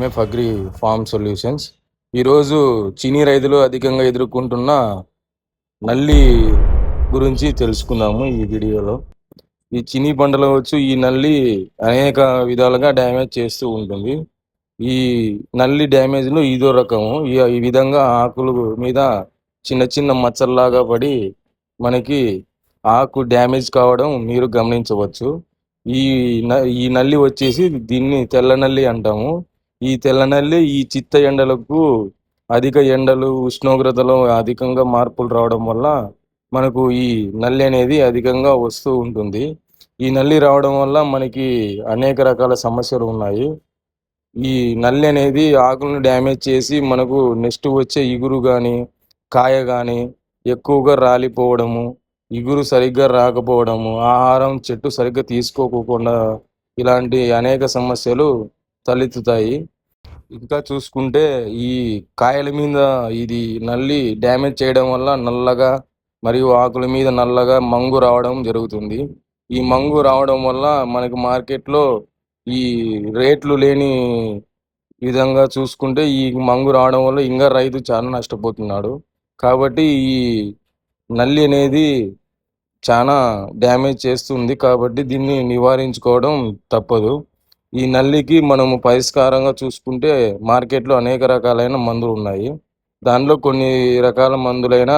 MF agri form solutions ఈరోజు చీనీ రైతులు అధికంగా ఎదుర్కొంటున్న నల్లి గురించి తెలుసుకుందాము ఈ వీడియోలో. ఈ చినీ పంటలో వచ్చి ఈ నల్లి అనేక విధాలుగా డ్యామేజ్ చేస్తూ ఉంటుంది. ఈ నల్లి డ్యామేజ్లో ఇదో రకము. ఈ ఈ విధంగా ఆకులు మీద చిన్న చిన్న మచ్చల్లాగా పడి మనకి ఆకు డ్యామేజ్ కావడం మీరు గమనించవచ్చు. ఈ న- ఈ నల్లి వచ్చేసి దీన్ని తెల్ల నల్లి అంటాము. ఈ తెల్ల నల్లి ఈ చిత్త ఎండలకు అధిక ఎండలు ఉష్ణోగ్రతలో అధికంగా మార్పులు రావడం వల్ల మనకు ఈ నల్లి అనేది అధికంగా వస్తూ ఉంటుంది. ఈ నల్లి రావడం వల్ల మనకి అనేక రకాల సమస్యలు ఉన్నాయి. ఈ నల్లి అనేది ఆకులను డ్యామేజ్ చేసి మనకు నెక్స్ట్ వచ్చే ఇగురు కానీ కాయ కానీ ఎక్కువగా రాలిపోవడము ఇగురు సరిగ్గా రాకపోవడము ఆహారం చెట్టు సరిగ్గా తీసుకోకుండా ఇలాంటి అనేక సమస్యలు తలెత్తుతాయి. ఇంకా చూసుకుంటే ఈ కాయల మీద ఇది నల్లి డ్యామేజ్ చేయడం వల్ల నల్లగా మరియు ఆకుల మీద నల్లగా మంగు రావడం జరుగుతుంది. ఈ మంగు రావడం వల్ల మనకి మార్కెట్లో ఈ రేట్లు లేని విధంగా చూసుకుంటే ఈ మంగు రావడం వల్ల ఇంకా రైతు చాలా నష్టపోతున్నాడు. కాబట్టి ఈ నల్లి అనేది చాలా డ్యామేజ్ చేస్తుంది. కాబట్టి దీన్ని నివారించుకోవడం తప్పదు. ఈ నల్లికి మనము పరిష్కారంగా చూసుకుంటే మార్కెట్లో అనేక రకాలైన మందులు ఉన్నాయి. దానిలో కొన్ని రకాల మందులైన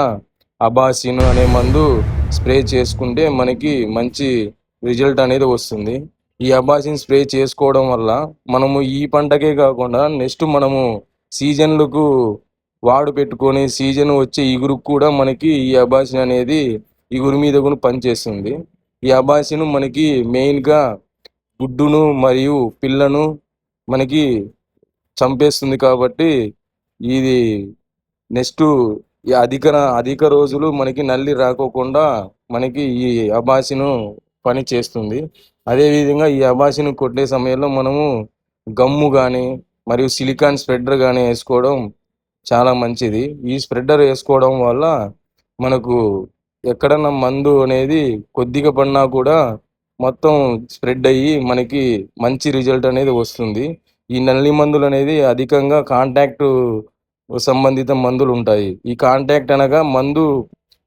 అబాసిన్ అనే మందు స్ప్రే చేసుకుంటే మనకి మంచి రిజల్ట్ అనేది వస్తుంది. ఈ అబాసిన్ స్ప్రే చేసుకోవడం వల్ల మనము ఈ పంటకే కాకుండా నెక్స్ట్ మనము సీజన్లకు వాడు పెట్టుకొని సీజన్ వచ్చే ఇగురుకు కూడా మనకి ఈ అబాసిన్ అనేది ఇగురు మీద కూడా పనిచేస్తుంది. ఈ అబాసిన్ మనకి మెయిన్గా గుడ్డును మరియు పిల్లను మనకి చంపేస్తుంది కాబట్టి ఇది నెక్స్ట్ ఈ అధిక అధిక రోజులు మనకి నల్లి రాకోకుండా మనకి ఈ అబాసిను పని చేస్తుంది. అదేవిధంగా ఈ అబాసిను కొట్టే సమయంలో మనము గమ్ము కానీ మరియు సిలికాన్ స్ప్రెడర్ కానీ వేసుకోవడం చాలా మంచిది. ఈ స్ప్రెడర్ వేసుకోవడం వల్ల మనకు ఎక్కడన్నా మందు అనేది కొద్దిగా పడినా కూడా మొత్తం స్ప్రెడ్ అయ్యి మనకి మంచి రిజల్ట్ అనేది వస్తుంది. ఈ నల్లి మందులు అనేది అధికంగా కాంటాక్ట్ సంబంధిత మందులు ఉంటాయి. ఈ కాంటాక్ట్ అనగా మందు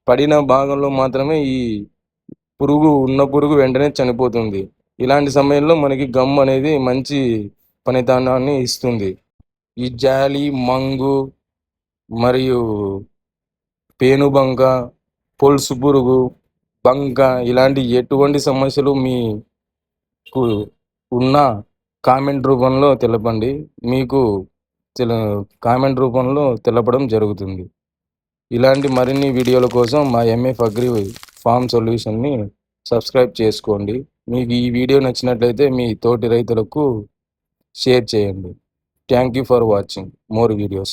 పడిన భాగంలో మాత్రమే ఈ పురుగు ఉన్న పురుగు వెంటనే చనిపోతుంది. ఇలాంటి సమయంలో మనకి గమ్ అనేది మంచి పనితనాన్ని ఇస్తుంది. ఈ జాలి మంగు మరియు పేనుబంక పొలుసు పురుగు బంక ఇలాంటి ఎటువంటి సమస్యలు మీకు ఉన్న కామెంట్ రూపంలో తెలపండి. మీకు తెల కామెంట్ రూపంలో తెలపడం జరుగుతుంది. ఇలాంటి మరిన్ని వీడియోల కోసం మా ఎంఎఫ్ అగ్రి ఫార్మ్ సొల్యూషన్ని సబ్స్క్రైబ్ చేసుకోండి. మీకు ఈ వీడియో నచ్చినట్లయితే మీ తోటి రైతులకు షేర్ చేయండి. Thank you for watching more videos